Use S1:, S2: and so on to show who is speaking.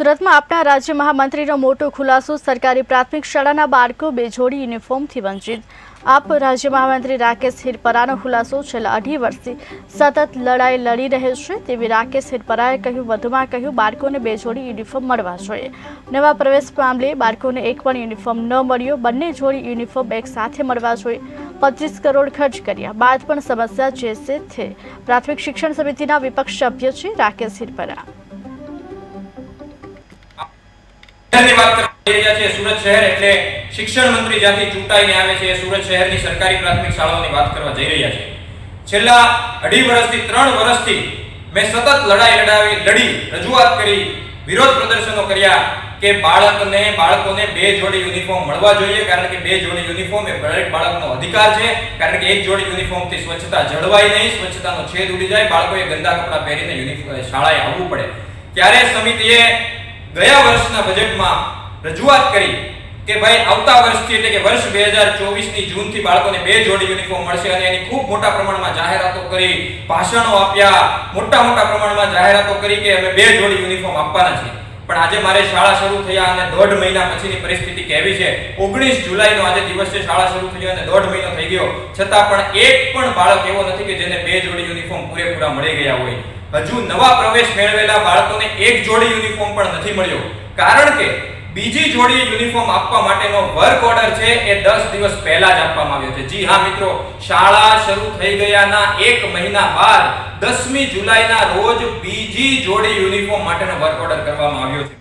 S1: સુરતમાં આપણા રાજ્ય મહામંત્રીનો મોટો ખુલાસો સરકારી પ્રાથમિક શાળાના બાળકો બે જોડી યુનિફોર્મથી વંચિત. આપ રાજ્ય મહામંત્રી રાકેશ હિરપરાનો ખુલાસો છેલ્લા અઢી વર્ષથી સતત લડાઈ લડી રહે છે તેવી રાકેશ હિરપરાએ કહ્યું, વધુમાં કહ્યું, બાળકોને બે જોડી યુનિફોર્મ મળવા જોઈએ. નવા પ્રવેશ મામલે બાળકોને એક પણ યુનિફોર્મ ન મળ્યો, બંને જોડી યુનિફોર્મ એક સાથે મળવા જોઈએ. પચીસ કરોડ ખર્ચ કર્યા બાદ પણ સમસ્યા જે છે પ્રાથમિક શિક્ષણ સમિતિના વિપક્ષ સભ્ય છે રાકેશ હિરપરા.
S2: સુરત શહેર એટલે શિક્ષણ મંત્રી જ્યાંથી ચૂંટાઈને આવે છે સુરત શહેરની સરકારી પ્રાથમિક શાળાઓની વાત કરવા જઈ રહ્યા છે. છેલ્લા અઢી વર્ષથી ત્રણ વર્ષથી મેં સતત લડાઈ લડાવી, લડી, રજૂઆત કરી, વિરોધ પ્રદર્શનો કર્યા કે બાળકને, બાળકોને બે જોડી યુનિફોર્મ મળવા જોઈએ કારણ કે બે જોડી યુનિફોર્મ એ દરેક બાળકનો અધિકાર છે કારણ કે એક જોડી યુનિફોર્મથી સ્વચ્છતા જળવાય નહીં, સ્વચ્છતાનો છેદ ઉડી જાય, બાળકોએ ગંદા કપડાં પહેરીને યુનિફોર્મ શાળાએ આવવું પડે. ત્યારે સમિતિએ ગયા વર્ષના બજેટમાં રજૂઆત કરી કે ભાઈ આવતા વર્ષથી એટલે કે વર્ષ બે હજાર ચોવીસની જૂનથી બાળકોને બે જોડી યુનિફોર્મ મળશે અને એની ખૂબ મોટા પ્રમાણમાં જાહેરાતો કરી, ભાષણો આપ્યા, મોટા મોટા પ્રમાણમાં જાહેરાતો કરી કે અમે બે જોડી યુનિફોર્મ આપવાના છીએ. પણ આજે મારે શાળા શરૂ થયા અને દોઢ મહિના પછીની પરિસ્થિતિ કેવી છે? ઓગણીસ જુલાઈનો આજે દિવસ શાળા શરૂ થઈ અને દોઢ મહિનો થઈ ગયો. છતાં પણ એક પણ બાળક એવો નથી કે જેને બે જોડી યુનિફોર્મ પૂરેપૂરા મળી ગયા હોય. હજુ નવા પ્રવેશ મેળવેલા બાળકોને એક જોડી યુનિફોર્મ પણ નથી મળ્યો. કારણ કે બીજી જોડી યુનિફોર્મ આપવા માટેનો વર્ક ઓર્ડર છે, એ 10 દિવસ પહેલા જ આપવામાં આવ્યો છે. જી હા, મિત્રો, શાળા શરૂ થઈ ગયાના એક મહિના બાદ 10મી જુલાઈના રોજ બીજી જોડી યુનિફોર્મ માટેનો વર્ક ઓર્ડર કરવામાં આવ્યો છે.